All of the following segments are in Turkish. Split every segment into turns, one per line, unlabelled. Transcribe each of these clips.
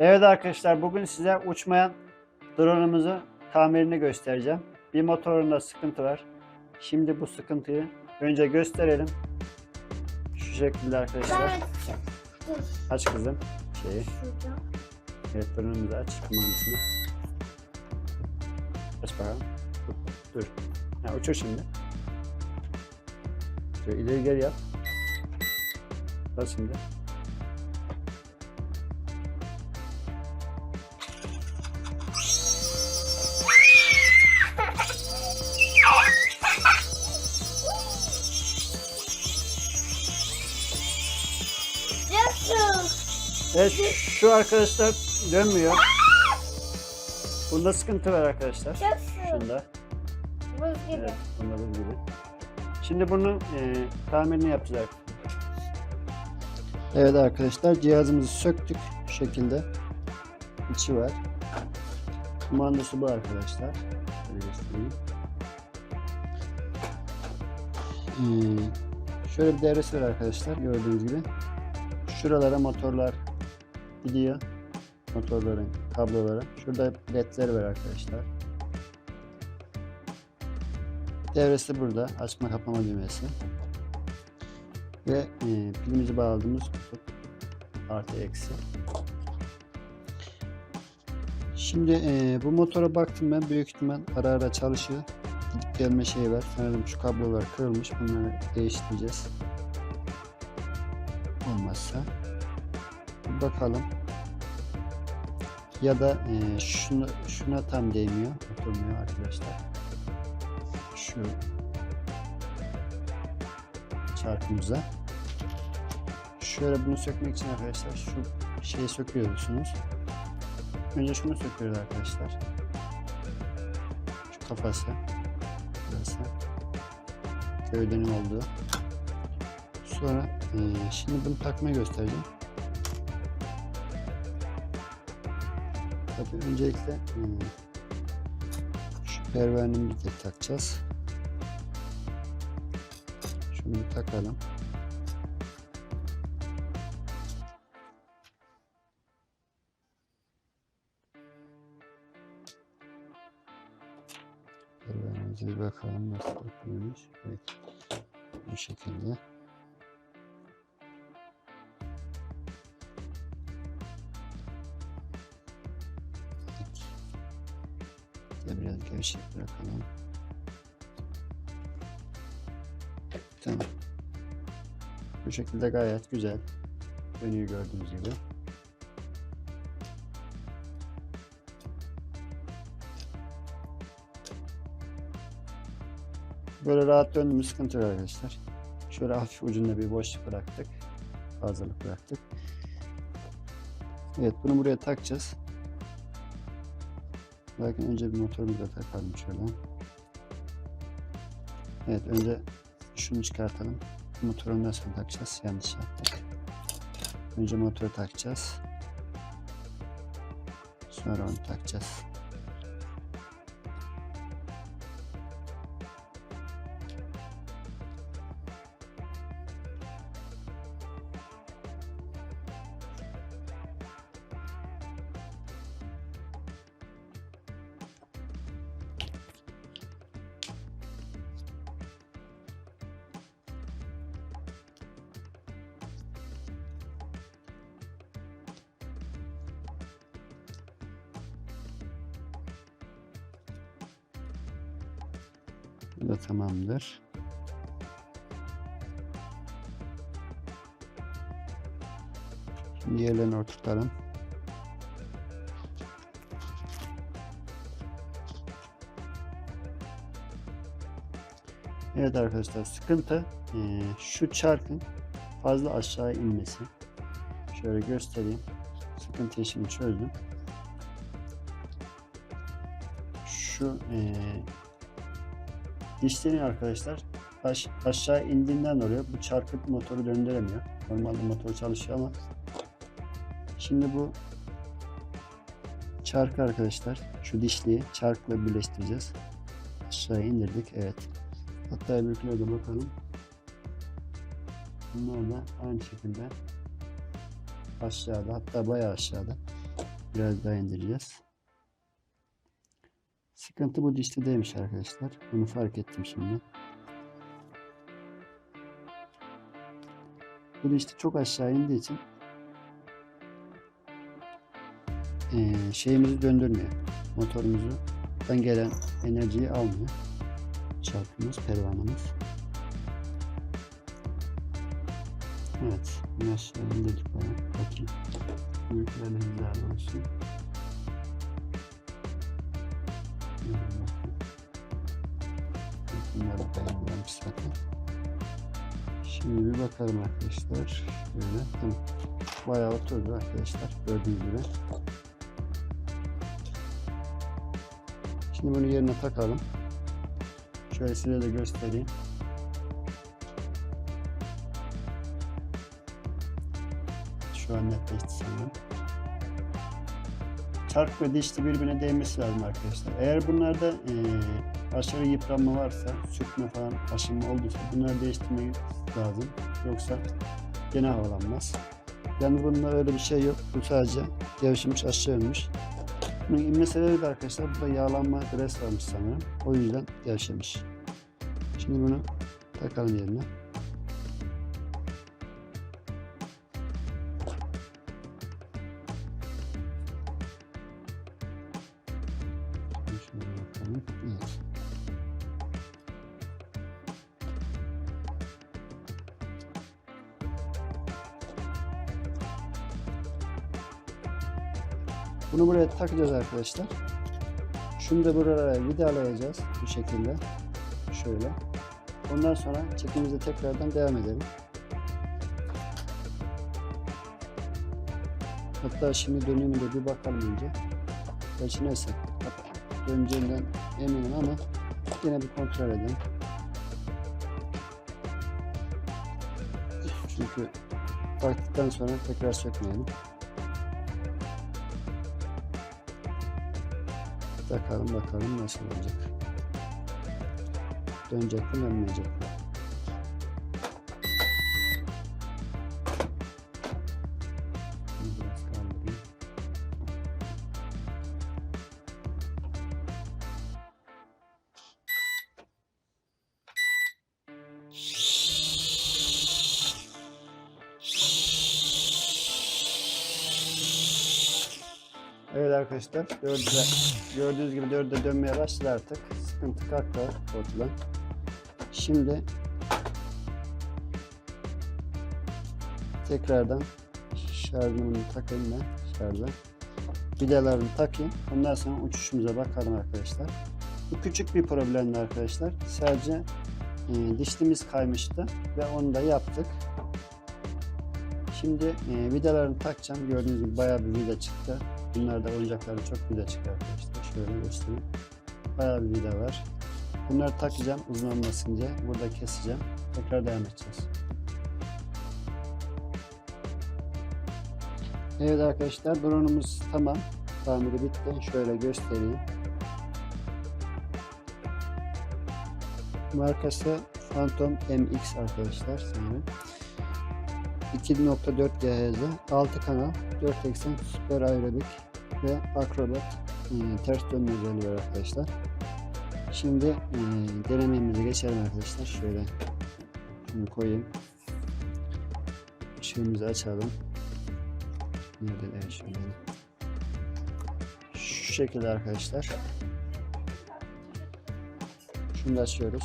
Evet arkadaşlar bugün size uçmayan drone'umuzu tamirini göstereceğim. Bir motorunda sıkıntı var. Şimdi bu sıkıntıyı önce gösterelim. Şu şekilde arkadaşlar. Aç kızım şeyi. Evet drone'umuzu aç kumandasını. Aç bakalım. Dur. Dur. Ha, uçur şimdi. Şöyle ileri geri yap. Bas şimdi. Evet şu arkadaşlar dönmüyor. Bunda sıkıntı var arkadaşlar. Şunda.
Buz gibi.
Evet, bunda bu gibi. Şimdi bunun e, tamirini yapacağız. Evet arkadaşlar cihazımızı söktük şu şekilde. İçi var. Kumandası bu arkadaşlar. Şöyle göstereyim. Ee, şöyle bir devresi var arkadaşlar gördüğünüz gibi. Şuralara motorlar gidiyor. Motorların kabloları. Şurada ledleri var arkadaşlar. Devresi burada. Açma kapama düğmesi. Ve e, pilimizi bağladığımız kutup. Artı eksi. Şimdi e, bu motora baktım ben. Büyük ihtimal ara ara çalışıyor. Gidip gelme şeyi var. Sanırım şu kablolar kırılmış. Bunları değiştireceğiz. Olmazsa. Bakalım. Ya da e, şunu, şuna tam değmiyor. Oturmuyor arkadaşlar şu çarkımıza. Şöyle bunu sökmek için arkadaşlar şu şeyi söküyorsunuz. Önce şunu söküyoruz arkadaşlar. Şu kafası. Burası. Gövdenin olduğu. Sonra e, şimdi bunu takmayı göstereceğim. Tabii öncelikle e, şu pervanenin bir de takacağız. Şunu takalım. Pervanemize bir bakalım nasıl takılıyormuş. Evet. Bu şekilde. Biraz gevşek bırakalım. Tamam. Bu şekilde gayet güzel. Dönüyor gördüğünüz gibi. Böyle rahat döndüğümüz sıkıntı yok arkadaşlar. Şöyle hafif ucunda bir boşluk bıraktık. Fazlalık bıraktık. Evet bunu buraya takacağız. Lakin önce bir motorumuzu da takalım şöyle. Evet önce şunu çıkartalım. Motoru nasıl takacağız? Yanlış yaptık. Önce motoru takacağız. Sonra onu takacağız. Bu da tamamdır. Şimdi yerlerini oturtalım. Evet arkadaşlar sıkıntı eee, şu çarkın fazla aşağı inmesi. Şöyle göstereyim. Sıkıntıyı şimdi çözdüm. Şu eee dişleniyor arkadaşlar. Aş- aşağı indiğinden oluyor. Bu çarkı motoru döndüremiyor. Normalde motor çalışıyor ama şimdi bu çarkı arkadaşlar şu dişliyi çarkla birleştireceğiz. Aşağı indirdik. Evet. Hatta öbürküne de bakalım. Bunlar da aynı şekilde aşağıda hatta bayağı aşağıda. Biraz daha indireceğiz. Sıkıntı bu dişlideymiş arkadaşlar. Bunu fark ettim şimdi. Bu dişli çok aşağı indiği için eee, şeyimizi döndürmüyor. Motorumuzdan gelen enerjiyi almıyor. Çarpımız, pervanemiz. Evet. Bunu aşağı indirdik bayağı. Bakayım. Büyüklerle hizalı olsun. Şimdi bir bakalım arkadaşlar. Böyle. Tamam. Bayağı oturdu arkadaşlar. Gördüğünüz gibi. Şimdi bunu yerine takalım. Şöyle size de göstereyim. Şu an netleşti sanırım. Çark ve dişli birbirine değmesi lazım arkadaşlar. Eğer bunlarda eee, aşırı yıpranma varsa, sürtme falan aşınma olduysa bunları değiştirmek lazım. Yoksa gene havalanmaz. Yani bunda öyle bir şey yok. Bu sadece gevşemiş aşağı inmiş. Bunun inme sebebi de arkadaşlar burada yağlanma gres varmış sanırım. O yüzden gevşemiş. Şimdi bunu takalım yerine. Bunu buraya takacağız arkadaşlar. Şunu da buralara vidalayacağız bu şekilde. Şöyle. Ondan sonra çekimize tekrardan devam edelim. Hatta şimdi dönümü de bir bakalım önce. Gerçi neyse. Döneceğinden eminim ama yine bir kontrol edelim. Çünkü taktıktan sonra tekrar sökmeyelim. Takalım bakalım nasıl olacak. Dönecek mi dönmeyecek mi? Evet arkadaşlar gördüğünüz, gördüğünüz gibi dörde dönmeye başladı artık. Sıkıntı kalktı ortadan. Şimdi tekrardan şarjımı takayım ben şarja. Vidalarını takayım. Ondan sonra uçuşumuza bakalım arkadaşlar. Bu küçük bir problemdi arkadaşlar. Sadece e, dişlimiz kaymıştı ve onu da yaptık. Şimdi e, vidalarını takacağım. Gördüğünüz gibi bayağı bir vida çıktı. Bunlarda oyuncaklarda çok vida çıkıyor arkadaşlar. Şöyle göstereyim. Bayağı bir vida var. Bunları takacağım uzun olmasın diye. Burada keseceğim. Tekrar devam edeceğiz. Evet arkadaşlar drone'umuz tamam. Tamiri bitti. Şöyle göstereyim. Markası Phantom MX arkadaşlar sanırım. 2.4 GHz, 6 kanal, 4 eksen süper aerobik ve akrobat e, ters dönme özelliği var arkadaşlar. Şimdi e, denememize geçelim arkadaşlar. Şöyle şunu koyayım. Işığımızı açalım. Nerede? Evet şöyle. Şu şekilde arkadaşlar. Şunu da açıyoruz.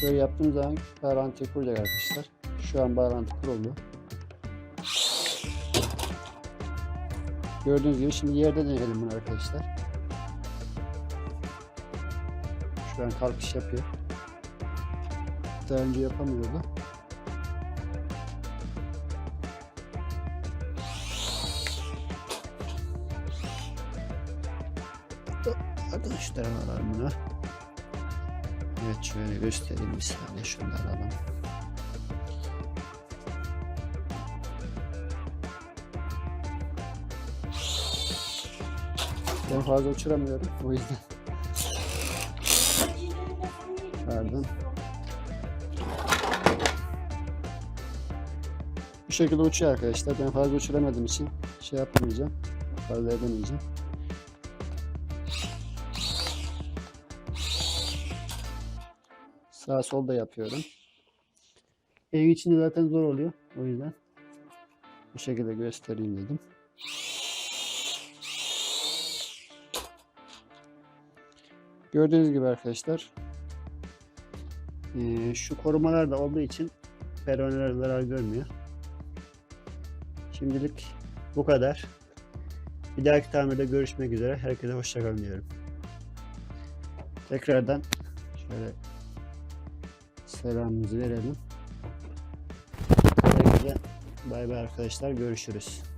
Şöyle yaptığım zaman bağlantıyı kuracak arkadaşlar. Şu an bağlantı kuruldu. Gördüğünüz gibi şimdi yerde deneyelim bunu arkadaşlar. Şu an kalkış yapıyor. Daha önce yapamıyordu. Tarafa alalım bunu. Evet şöyle göstereyim bir saniye şunu alalım. Ben fazla uçuramıyorum o yüzden. Pardon. Bu şekilde uçuyor arkadaşlar. Ben fazla uçuramadığım için şey yapmayacağım. Fazla edemeyeceğim. Sağ sol da yapıyorum. Evin içinde zaten zor oluyor. O yüzden bu şekilde göstereyim dedim. Gördüğünüz gibi arkadaşlar şu korumalar da olduğu için pervaneler zarar görmüyor. Şimdilik bu kadar. Bir dahaki tamirde görüşmek üzere. Herkese hoşçakalın diyorum. Tekrardan şöyle selamımızı verelim. Herkese bay bay arkadaşlar. Görüşürüz.